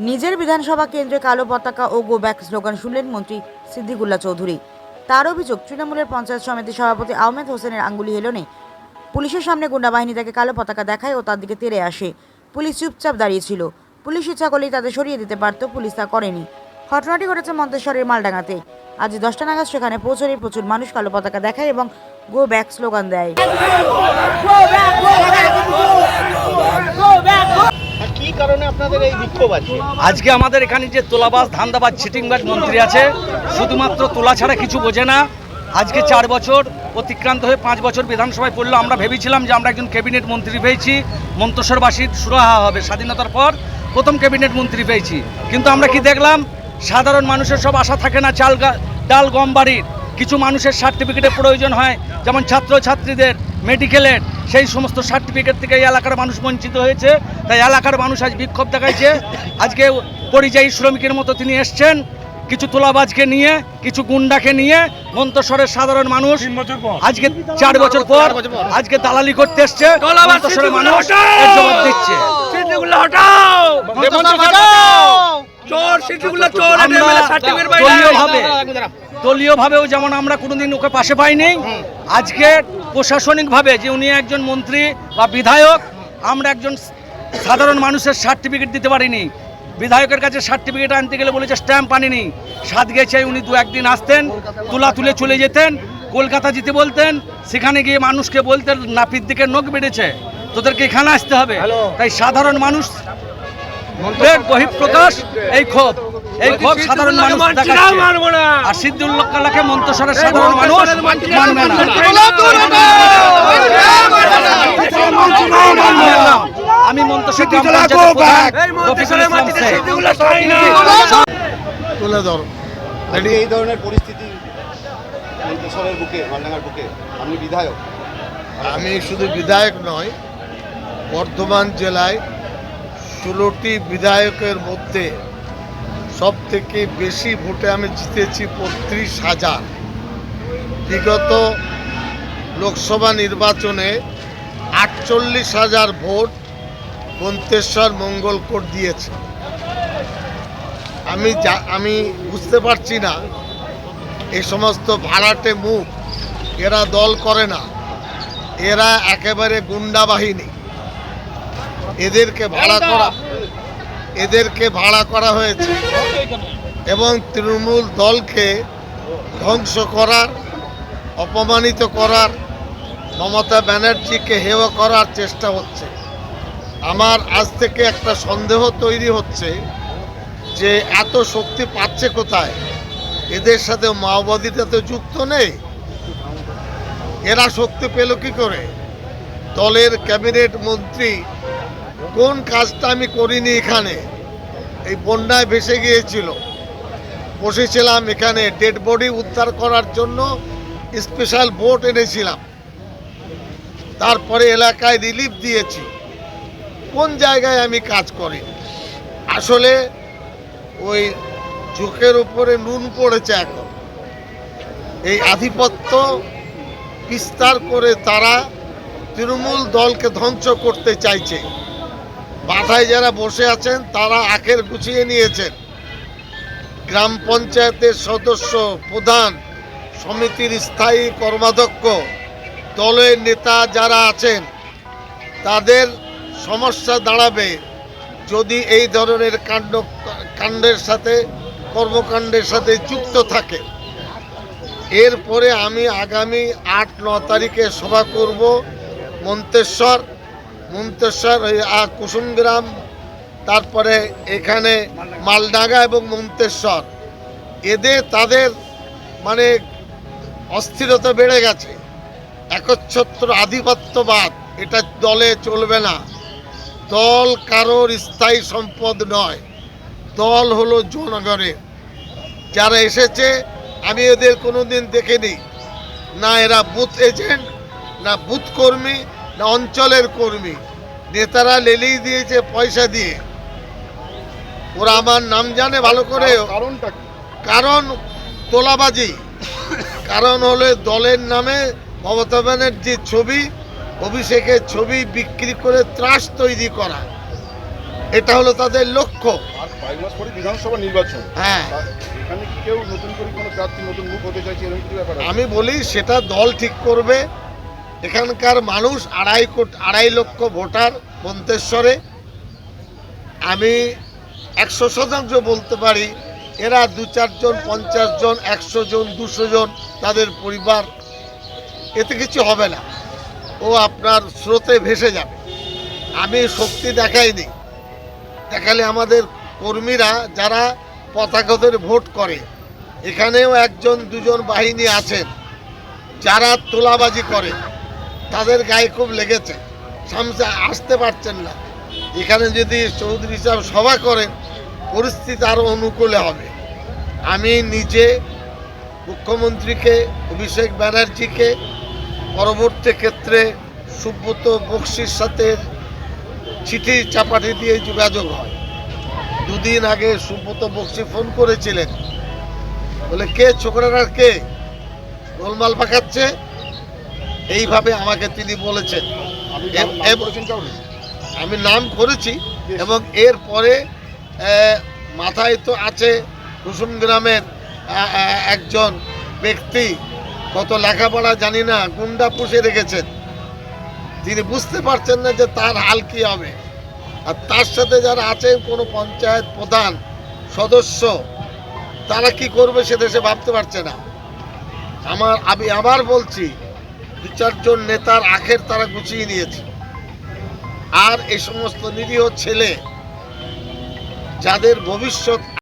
নিজের বিধানসভা কেন্দ্রে কালো পতাকা ও গো ব্যাক স্লোগান শুনলেন মন্ত্রী সিদ্দিকুল্লা চৌধুরী তার অভিযোগ তৃণমূলের পঞ্চায়েত সমিতির সভাপতি আহমেদ হোসেনের আঙ্গুলি হেলনে পুলিশের সামনে গুন্ডা বাহিনী তাকে কালো পতাকা দেখায় ও তার দিকে তেড়ে আসে পুলিশ চুপচাপ দাঁড়িয়েছিল পুলিশ ইচ্ছা করলেই তাদের সরিয়ে দিতে পারত পুলিশ তা করেনি ঘটনাটি ঘটেছে মন্তেশ্বরের মালডাঙ্গাতে আজ দশটা নাগাদ সেখানে পৌঁছলে প্রচুর মানুষ কালো পতাকা দেখায় এবং গো ব্যাক স্লোগান দেয় আর কি কারণে আপনাদের এই বিক্ষোভ আছে আজকে আমাদের এখানে যে তোলাবাস ধান্দাবাজ চিটিংবাজ মন্ত্রী আছে, শুধুমাত্র তোলা ছাড়া কিছু বোঝে না। আজকে চার বছর অতিক্রান্ত হয়ে পাঁচ বছর বিধানসভায় পড়ল। আমরা ভেবেছিলাম যে আমরা একজন ক্যাবিনেট মন্ত্রী পেয়েছি। মন্তসরবাসীর সুরাহা হবে স্বাধীনতার পর প্রথম ক্যাবিনেট মন্ত্রী পেয়েছি। কিন্তু আমরা কি দেখলাম? সাধারণ মানুষের সব আশা থাকে না, চাল ডাল গম বাড়ির। কিছু মানুষের সার্টিফিকেটের প্রয়োজন হয় যেমন ছাত্রছাত্রীদের মেডিকেলের সেই সমস্ত সার্টিফিকেট থেকে এই এলাকার মানুষ বঞ্চিত হয়েছে। তাই এলাকার মানুষ আজ বিক্ষোভ দেখাইছে। আজকে পরিযায়ী শ্রমিকের মতো তিনি এসছেন। কিছু তোলাবাজকে নিয়ে কিছু গুন্ডাকে নিয়ে মন্তসরের সাধারণ মানুষ আজকে চার বছর পর আজকে দালালি করতে এসছে। মানুষ জবাব দিচ্ছে। দলীয়ভাবেও যেমন আমরা কোনোদিন ওকে পাশে পাইনি আজকে প্রশাসনিকভাবে যে উনি একজন মন্ত্রী বা বিধায়ক আমরা একজন সাধারণ মানুষের সার্টিফিকেট দিতে পারিনি। বিধায়কের কাছে সার্টিফিকেট আনতে গেলে বলেছে স্ট্যাম্প আনিনি। সাত গেছে উনি দু একদিন আসতেন তুলা তুলে চলে যেতেন কলকাতা যেতে বলতেন সেখানে গিয়ে মানুষকে বলতেন নাপিত দিকে নখ বেড়েছে তোদেরকে এখানে আসতে হবে। তাই সাধারণ মানুষ এর বহিঃপ্রকাশ এই ক্ষোভ এই ক্ষোভ সাধারণ মানুষ। আর সিদ্দুল্লাহকে মন্তসরের সাধারণ মানুষ মানবে না আমি শেখ। তুলে ধরো এই ধরনের পরিস্থিতি মন্তেশ্বরের বুকে মালডাঙ্গার বুকে আপনি বিধায়ক আমি শুধু বিধায়ক নয় বর্ধমান জেলায় ষোলোটি বিধায়কের মধ্যে সব থেকে বেশি ভোটে আমি জিতেছি বত্রিশ হাজার। বিগত লোকসভা নির্বাচনে আটচল্লিশ হাজার ভোট মন্তেশ্বর মঙ্গলকোট দিয়েছে। আমি যা, আমি বুঝতে পারছি না, এই সমস্ত ভাড়াটে মুখ, এরা দল করে না, এরা একেবারে গুন্ডা বাহিনী। এদেরকে ভাড়া করা এদেরকে ভাড়া করা হয়েছে। এবং তৃণমূল দলকে ধ্বংস করার অপমানিত করার মমতা ব্যানার্জিকে হেয় করার চেষ্টা হচ্ছে। আমার আজ থেকে একটা সন্দেহ তৈরি হচ্ছে যে এত শক্তি পাচ্ছে কোথায়? এদের সাথে মাওবাদীটা তো যুক্ত নেই। এরা শক্তি পেল কি করে? দলের ক্যাবিনেট মন্ত্রী কোন কাজটা আমি করিনি এখানে? এই বন্যায় ভেসে গিয়েছিল। বসেছিলাম এখানে ডেড বডি উদ্ধার করার জন্য স্পেশাল বোট এনেছিলাম। তারপরে এলাকায় রিলিফ দিয়েছি। কোন জায়গায় আমি কাজ করি আসলে ওই চোখের উপরে নুন পড়েছে এখন। এই আধিপত্য বিস্তার করে তারা তৃণমূল দলকে ধ্বংস করতে চাইছে। মাথায় যারা বসে আছেন, তারা আখের গুছিয়ে নিয়েছেন। গ্রাম পঞ্চায়েতের সদস্য প্রধান সমিতির স্থায়ী কর্মাধ্যক্ষ, দলের নেতা যারা আছেন, তাদের সমস্যা দাঁড়াবে যদি এই ধরনের কাণ্ড, কাণ্ডের সাথে, কর্মকাণ্ডের সাথে যুক্ত থাকে। এরপরে আমি আগামী আট, ন তারিখে সভা করব মন্তেশ্বর। মন্তেশ্বর ওই আ কুসুমগ্রাম, তারপরে এখানে মালডাঙ্গা এবং মন্তেশ্বর। এদের, তাদের মানে অস্থিরতা বেড়ে গেছে। একচ্ছত্র আধিপত্যবাদ, এটা দলে চলবে না। দল কারোর স্থায়ী সম্পদ নয়। দল হলো জনগণের। যারা এসেছে, আমি এদের কোনোদিন দেখিনি। না এরা বুথ এজেন্ট, না বুথ কর্মী না অঞ্চলের কর্মী। নেতারা লেলেই দিয়েছে পয়সা দিয়ে। ওরা আমার নাম জানে ভালো করে। কারণটা কারণ তোলাবাজি। কারণ হলো দলের নামে মমতা ব্যানার্জির ছবি অভিষেকের ছবি বিক্রি করে ত্রাস তৈরি করা। এটা হলো তাদের লক্ষ্য। আর কয়েক মাস পরে বিধানসভা নির্বাচন। হ্যাঁ। এখানে কি কেউ নতুন করে কোনো প্রার্থী নতুন মুখ হতে চাইছে এরকম ব্যাপার আমি বলি সেটা দল ঠিক করবে এখানকার মানুষ আড়াই কোটি আড়াই লক্ষ ভোটার মন্তেশ্বরে। আমি একশো শতাংশ বলতে পারি, এরা দু চারজন, পঞ্চাশ জন, একশো জন, দুশো জন তাদের পরিবার। এতে কিছু হবে না। ও আপনার স্রোতে ভেসে যাবে। আমি শক্তি দেখাইনি। দেখালে আমাদের কর্মীরা যারা পতাকা ধরে ভোট করে, এখানেও একজন, দুজন বাহিনী আছেন, যারা তোলাবাজি করে। তাদের গায়ে খুব লেগেছে। সামনে আসতে পারছেন না। এখানে যদি চৌধুরী সাহেব সভা করেন পরিস্থিতি আরও অনুকূলে হবে। আমি নিজে মুখ্যমন্ত্রীকে, অভিষেক ব্যানার্জিকে, পরবর্তী ক্ষেত্রে সুব্রত বক্সির সাথে চিঠি চাপাটি দিয়ে যোগাযোগ হয়। দুদিন আগে সুব্রত বক্সি ফোন করেছিলেন। বলে, কে? ছোকরার কে? গোলমাল পাকাচ্ছে? এইভাবে আমাকে তিনি বলেছেন। আমি নাম করেছি এবং এর পরে মাথায় তো আছে কুসুম গ্রামের একজন ব্যক্তি কত লেখাপড়া জানি না গুন্ডা পুষে রেখেছেন। তিনি বুঝতে পারছেন না যে তার হাল কি হবে। আর তার সাথে যারা আছেন কোনো পঞ্চায়েত প্রধান সদস্য তারা কি করবে সে দেশে ভাবতে পারছে না। আমার আমি আবার বলছি দু চারজন নেতার আখের তারা গুছিয়ে নিয়েছে। আর এই সমস্ত নিরীহ ছেলে যাদের ভবিষ্যৎ